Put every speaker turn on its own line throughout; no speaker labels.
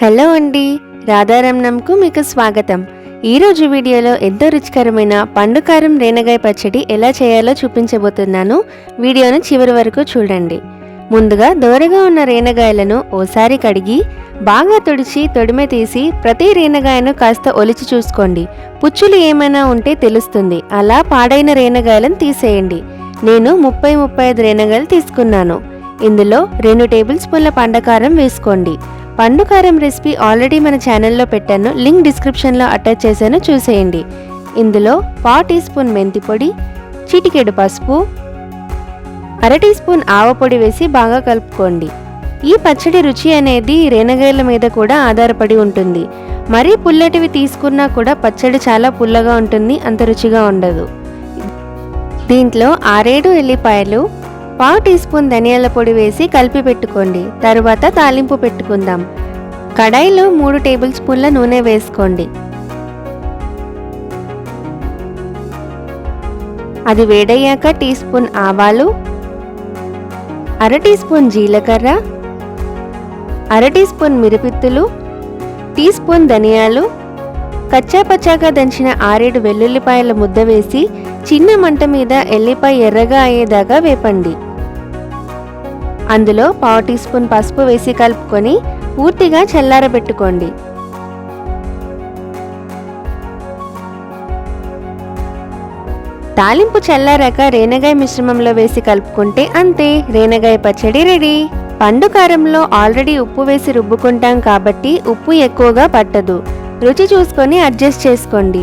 Hello అండి రాధారమణంకు మీకు స్వాగతం. ఈరోజు వీడియోలో ఎంతో రుచికరమైన పండుకారం రేనగాయ పచ్చడి ఎలా చేయాలో చూపించబోతున్నాను. వీడియోను చివరి వరకు చూడండి. ముందుగా దోరగా ఉన్న రేనగాయలను ఓసారి కడిగి బాగా తుడిచి తొడిమె తీసి ప్రతి రేనగాయను కాస్త ఒలిచి చూసుకోండి. పుచ్చులు ఏమైనా ఉంటే తెలుస్తుంది. అలా పాడైన రేనగాయలను తీసేయండి. నేను ముప్పై ముప్పై ఐదు రేనగాయలు తీసుకున్నాను. ఇందులో రెండు టేబుల్ స్పూన్ల పండకారం వేసుకోండి. పండు కారం రెసిపీ ఆల్రెడీ మన ఛానల్లో పెట్టాను. లింక్ డిస్క్రిప్షన్లో అటాచ్ చేశాను. చూసేయండి. ఇందులో పా టీ స్పూన్ మెంతి పొడి చిటికెడు పసుపు అర టీ స్పూన్ ఆవ పొడి వేసి బాగా కలుపుకోండి. ఈ పచ్చడి రుచి అనేది రేనగాయల మీద కూడా ఆధారపడి ఉంటుంది. మరీ పుల్లటివి తీసుకున్నా కూడా పచ్చడి చాలా పుల్లగా ఉంటుంది అంత రుచిగా ఉండదు. దీంట్లో ఆరేడు ఎల్లిపాయలు పావు టీ స్పూన్ ధనియాల పొడి వేసి కలిపి పెట్టుకోండి. తరువాత తాలింపు పెట్టుకుందాం. కడాయిలో మూడు టేబుల్ స్పూన్ల నూనె వేసుకోండి. అది వేడయ్యాక టీ స్పూన్ ఆవాలు అర టీ స్పూన్ జీలకర్ర అర టీ స్పూన్ మిరపిత్తులు టీ స్పూన్ ధనియాలు కచ్చాపచ్చాగా దంచిన ఆరేడు వెల్లుల్లిపాయల ముద్ద వేసి చిన్న మంట మీద ఎల్లిపాయ ఎర్రగా అయ్యేదాకా వేపండి. అందులో పావు టీ స్పూన్ పసుపు వేసి కలుపుకొని పూర్తిగా చల్లారబెట్టుకోండి. తాలింపు చల్లారాక రేనగాయ మిశ్రమంలో వేసి కలుపుకుంటే అంతే. రేనగాయ పచ్చడి రెడీ. పండు కారంలో ఆల్రెడీ ఉప్పు వేసి రుబ్బుకుంటాం కాబట్టి ఉప్పు ఎక్కువగా పట్టదు. రుచి చూసుకొని అడ్జస్ట్ చేసుకోండి.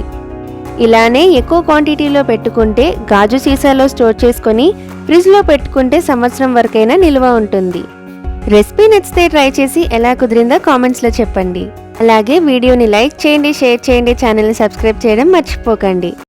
ఇలానే ఎక్కువ క్వాంటిటీలో పెట్టుకుంటే గాజు సీసాలో స్టోర్ చేసుకొని ఫ్రిడ్జ్లో పెట్టుకుంటే సంవత్సరం వరకైనా నిల్వ ఉంటుంది. రెసిపీ నచ్చితే ట్రై చేసి ఎలా కుదిరిందో కామెంట్స్లో చెప్పండి. అలాగే వీడియోని లైక్ చేయండి షేర్ చేయండి ఛానల్ని సబ్స్క్రైబ్ చేయడం మర్చిపోకండి.